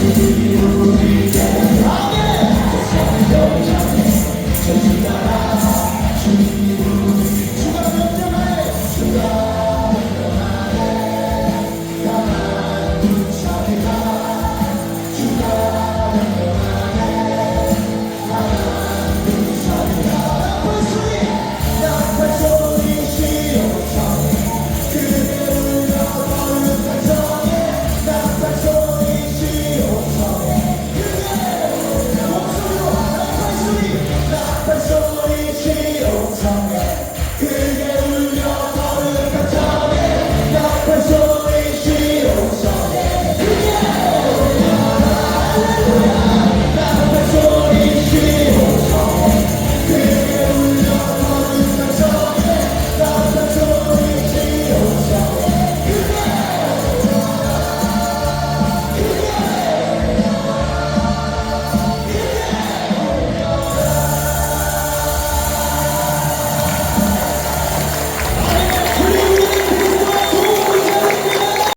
지우리 내 마음에 정신을 잡네 정신 따라